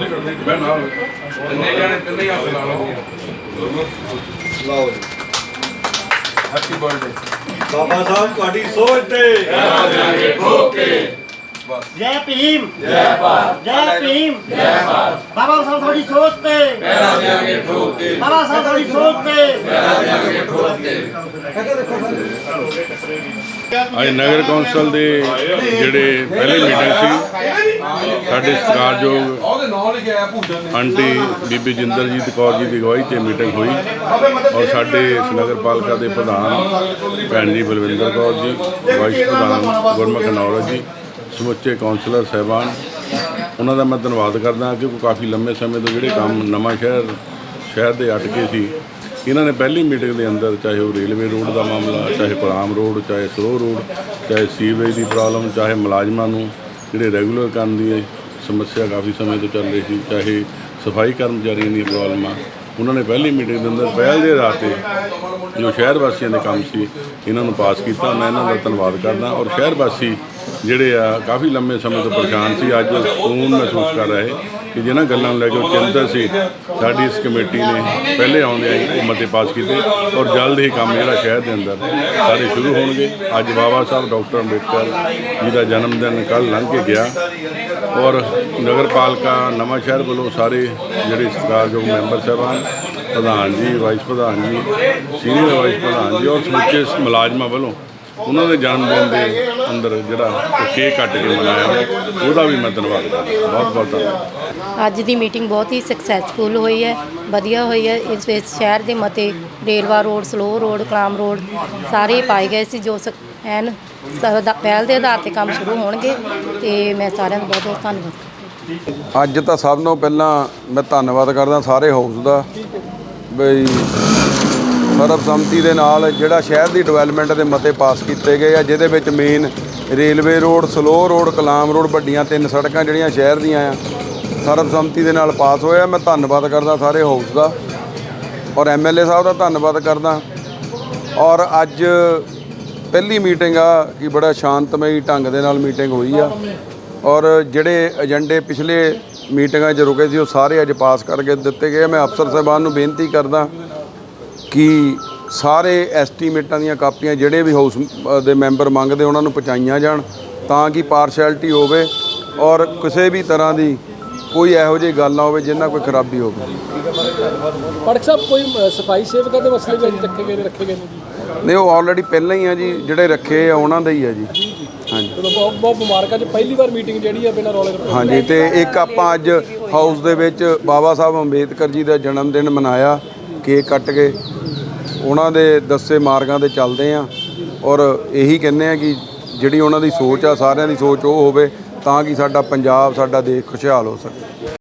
ਮੈਂ ਨਾਲ ਤਿੰਨੇ ਜਾਣੇ ਤਿੰਨੇ ਹੀ ਹੱਥ ਲਾ ਲਓ। ਲਓ ਜੀ। ਹੈਪੀ ਬਰਥਡੇ ਬਾਬਾ ਸਾਹਿਬ ਤੁਹਾਡੀ ਸੋਚ ਤੇ। ਜੈ ਭੀਮ। ਜੈ ਭਾਰਤ। ਜੈ ਭੀਮ। ਜੈ ਭਾਰਤ। ਬਾਬਾ ਸਾਹਿਬ ਤੁਹਾਡੀ ਸੋਚ ਤੇ। ਪਹਿਰਾ ਦੇਾਂਗੇ ਠੋਕ ਕੇ ਬਾਬਾ ਸਾਹਿਬ ਤੁਹਾਡੀ ਸੋਚ ਤੇ। ਅੱਜ ਨਗਰ ਕੌਂਸਲ ਦੇ ਜਿਹੜੇ ਪਹਿਲੇ ਮੀਟਿੰਗ ਸੀ ਸਾਡੇ ਸਤਿਕਾਰਯੋਗ ਨੇ ਆਂਟੀ ਬੀਬੀ ਜਿੰਦਰਜੀਤ ਕੌਰ ਜੀ ਦੀ ਅਗਵਾਈ ਤੇ ਮੀਟਿੰਗ ਹੋਈ ਔਰ ਸਾਡੇ ਨਗਰ ਪਾਲਿਕਾ ਦੇ ਪ੍ਰਧਾਨ ਭੈਣ ਜੀ ਬਲਵਿੰਦਰ ਕੌਰ ਜੀ ਵਾਈਸ ਪ੍ਰਧਾਨ ਗੁਰਮੁਖ ਨੌਰਤ ਜੀ ਸਮੁੱਚੇ ਕੌਂਸਲਰ ਸਹਿਬਾਨ, ਉਹਨਾਂ ਦਾ ਮੈਂ ਧੰਨਵਾਦ ਕਰਦਾ ਕਿਉਂਕਿ ਕਾਫੀ ਲੰਮੇ ਸਮੇਂ ਤੋਂ ਜਿਹੜੇ ਕੰਮ ਨਵਾਂ ਸ਼ਹਿਰ ਸ਼ਹਿਰ ਦੇ ਅਟਕੇ ਸੀ, ਇਹਨਾਂ ਨੇ ਪਹਿਲੀ ਮੀਟਿੰਗ ਦੇ ਅੰਦਰ ਚਾਹੇ ਉਹ ਰੇਲਵੇ ਰੋਡ ਦਾ ਮਾਮਲਾ, ਚਾਹੇ ਪਰਾਮ ਰੋਡ, ਚਾਹੇ ਸਲੋ ਰੋਡ, ਚਾਹੇ ਸੀਵੇਜ ਦੀ ਪ੍ਰੋਬਲਮ ਚਾਹੇ ਮੁਲਾਜ਼ਮਾਂ ਨੂੰ ਜਿਹੜੇ ਰੈਗੂਲਰ ਕਰਨ ਦੀ ਸਮੱਸਿਆ ਕਾਫੀ ਸਮੇਂ ਤੋਂ ਚੱਲ ਰਹੀ ਸੀ, ਚਾਹੇ ਸਫ਼ਾਈ ਕਰਮਚਾਰੀਆਂ ਦੀਆਂ ਪ੍ਰੋਬਲਮਾਂ ਉਹਨਾਂ ਨੇ ਪਹਿਲੀ ਮੀਟਿੰਗ ਦੇ ਅੰਦਰ ਪਹਿਲ ਦੇ ਆਧਾਰ ਤੇ ਜੋ ਸ਼ਹਿਰ ਵਾਸੀਆਂ ਦੇ ਕੰਮ ਸੀ, ਇਹਨਾਂ ਨੂੰ ਪਾਸ ਕੀਤਾ, ਮੈਂ ਇਹਨਾਂ ਦਾ ਧੰਨਵਾਦ ਕਰਦਾ ਔਰ ਸ਼ਹਿਰ ਵਾਸੀ ਜਿਹੜੇ ਆ ਕਾਫੀ ਲੰਮੇ ਸਮੇਂ ਤੋਂ ਪਰੇਸ਼ਾਨ ਸੀ, ਅੱਜ ਸਕੂਨ ਮਹਿਸੂਸ ਕਰ ਰਹੇ ਕਿ ਜਿਹਨਾਂ ਗੱਲਾਂ ਨੂੰ ਲੈ ਕੇ ਉਹ ਚਿੰਤਤ ਸੀ, ਸਾਡੀ ਇਸ ਕਮੇਟੀ ਨੇ ਪਹਿਲੇ ਆਉਂਦੇ ਆਈ ਮਤੇ ਪਾਸ ਕੀਤੇ ਔਰ ਜਲਦ ਹੀ ਕੰਮ ਜਿਹੜਾ ਸ਼ਹਿਰ ਦੇ ਅੰਦਰ ਸਾਰੇ ਸ਼ੁਰੂ ਹੋਣਗੇ। ਅੱਜ ਬਾਬਾ ਸਾਹਿਬ ਡਾਕਟਰ ਅੰਬੇਡਕਰ ਜੀ ਦਾ ਜਨਮ ਦਿਨ ਕੱਲ ਲੰਘ ਕੇ ਗਿਆ ਔਰ ਨਗਰ ਪਾਲਿਕਾ ਨਵਾਂ ਸ਼ਹਿਰ ਵੱਲੋਂ ਸਾਰੇ ਜਿਹੜੇ ਸਤਿਕਾਰਯੋਗ ਮੈਂਬਰ ਸਾਹਿਬਾਨ, ਪ੍ਰਧਾਨ ਜੀ, ਵਾਈਸ ਪ੍ਰਧਾਨ ਜੀ, ਸੀਨੀਅਰ ਵਾਈਸ ਪ੍ਰਧਾਨ ਜੀ ਔਰ ਸਮੁੱਚੇ ਮੁਲਾਜ਼ਮਾਂ ਵੱਲੋਂ ਉਹਨਾਂ ਦੇ ਜਨਮ ਦਿਨ ਦੇ ਅੰਦਰ ਜਿਹੜਾ ਉਹ ਕੇਕ ਕੱਟ ਕੇ ਮਨਾਇਆ ਉਹਦਾ ਵੀ ਮੈਂ ਧੰਨਵਾਦ ਕਰਦਾ। ਬਹੁਤ ਬਹੁਤ ਧੰਨਵਾਦ। ਅੱਜ ਦੀ ਮੀਟਿੰਗ ਬਹੁਤ ਹੀ ਸਕਸੈਸਫੁਲ ਹੋਈ ਹੈ ਵਧੀਆ ਹੋਈ ਹੈ। ਇਸ ਵਿੱਚ ਸ਼ਹਿਰ ਦੇ ਮਤੇ railway road slow road Kalam road ਸਾਰੇ ਪਾਏ ਗਏ ਸੀ ਜੋ ਐਨ ਪਹਿਲ ਦੇ ਆਧਾਰ ਤੇ ਕੰਮ ਸ਼ੁਰੂ ਹੋਣਗੇ ਤੇ ਮੈਂ ਸਾਰਿਆਂ ਦਾ ਬਹੁਤ ਬਹੁਤ ਧੰਨਵਾਦ ਅੱਜ ਤਾਂ ਸਭ ਤੋਂ ਪਹਿਲਾਂ ਮੈਂ ਧੰਨਵਾਦ ਕਰਦਾ ਸਾਰੇ ਹਾਊਸ ਦਾ ਬਈ ਸਰਬਸੰਮਤੀ ਦੇ ਨਾਲ ਜਿਹੜਾ ਸ਼ਹਿਰ ਦੀ ਡਿਵੈਲਪਮੈਂਟ ਦੇ ਮਤੇ ਪਾਸ ਕੀਤੇ ਗਏ ਆ, ਜਿਹਦੇ ਵਿੱਚ main railway road slow road Kalam road ਵੱਡੀਆਂ ਤਿੰਨ ਸੜਕਾਂ ਜਿਹੜੀਆਂ ਸ਼ਹਿਰ ਦੀਆਂ ਆ ਸਰਬਸੰਮਤੀ ਦੇ ਨਾਲ ਪਾਸ ਹੋਇਆ। ਮੈਂ ਧੰਨਵਾਦ ਕਰਦਾ ਸਾਰੇ ਹਾਊਸ ਦਾ ਔਰ ਐਮਐਲਏ ਸਾਹਿਬ ਦਾ ਧੰਨਵਾਦ ਕਰਦਾ। ਔਰ ਅੱਜ ਪਹਿਲੀ ਮੀਟਿੰਗ ਆ, ਕਿ ਬੜਾ ਸ਼ਾਂਤਮਈ ਢੰਗ ਦੇ ਨਾਲ ਮੀਟਿੰਗ ਹੋਈ ਆ। ਔਰ ਜਿਹੜੇ ਏਜੰਡੇ ਪਿਛਲੇ ਮੀਟਿੰਗਾਂ 'ਚ ਰੁਕੇ ਸੀ, ਉਹ ਸਾਰੇ ਅੱਜ ਪਾਸ ਕਰਕੇ ਦਿੱਤੇ ਗਏ ਮੈਂ ਅਫਸਰ ਸਾਹਿਬਾਨ ਨੂੰ ਬੇਨਤੀ ਕਰਦਾ ਕਿ ਸਾਰੇ ਐਸਟੀਮੇਟਾਂ ਦੀਆਂ ਕਾਪੀਆਂ ਜਿਹੜੇ ਵੀ ਹਾਊਸ ਦੇ ਮੈਂਬਰ ਮੰਗਦੇ ਉਹਨਾਂ ਨੂੰ ਪਹੁੰਚਾਈਆਂ ਜਾਣ ਤਾਂ ਕਿ ਪਾਰਸ਼ੈਲਿਟੀ ਹੋਵੇ ਔਰ ਕਿਸੇ ਵੀ ਤਰ੍ਹਾਂ ਦੀ ਕੋਈ ਇਹੋ ਜਿਹੀ ਗੱਲ ਨਾ ਹੋਵੇ ਜਿੰਨਾ ਕੋਈ ਖਰਾਬੀ ਹੋਵੇ। ਪੜਕ ਸਾਹਿਬ ਕੋਈ ਸਫ਼ਾਈ ਸੇਵਕਾਂ ਦੇ ਮਸਲੇ ਵੀ ਅੱਜ ਰੱਖੇ ਗਏ ਨੇ ਰੱਖੇ ਗਏ ਨੇ ਜੀ? ਨਹੀਂ ਉਹ ਆਲਰੇਡੀ ਪਹਿਲਾਂ ਹੀ ਆ ਜੀ ਜਿਹੜੇ ਰੱਖੇ ਆ ਉਹਨਾਂ ਦਾ ਹੀ ਆ ਜੀ। ਹਾਂਜੀ। ਚਲੋ ਬਹੁਤ ਬਹੁਤ ਮੁਬਾਰਕਾਂ ਜੀ ਪਹਿਲੀ ਵਾਰ ਮੀਟਿੰਗ ਜਿਹੜੀ ਆ ਬਿਨਾਂ ਰੌਲੇ ਰੱਪੇ ਹਾਂਜੀ ਤੇ ਇੱਕ ਆਪਾਂ ਅੱਜ ਹਾਊਸ ਦੇ ਵਿੱਚ ਬਾਬਾ ਸਾਹਿਬ ਅੰਬੇਦਕਰ ਜੀ ਦਾ ਜਨਮ ਦਿਨ ਮਨਾਇਆ। ਕੇਕ ਕੱਟ ਕੇ ਉਹਨਾਂ ਦੇ ਦੱਸੇ ਮਾਰਗਾਂ ਤੇ ਚੱਲਦੇ ਆ। ਔਰ ਇਹੀ ਕਹਿੰਦੇ ਆ ਕਿ ਜਿਹੜੀ ਉਹਨਾਂ ਦੀ ਸੋਚ ਆ, ਸਾਰਿਆਂ ਦੀ ਸੋਚ ਉਹ ਹੋਵੇ ਤਾਂ ਕਿ ਸਾਡਾ ਪੰਜਾਬ, ਸਾਡਾ ਦੇਸ਼ ਖੁਸ਼ਹਾਲ ਹੋ ਸਕੇ।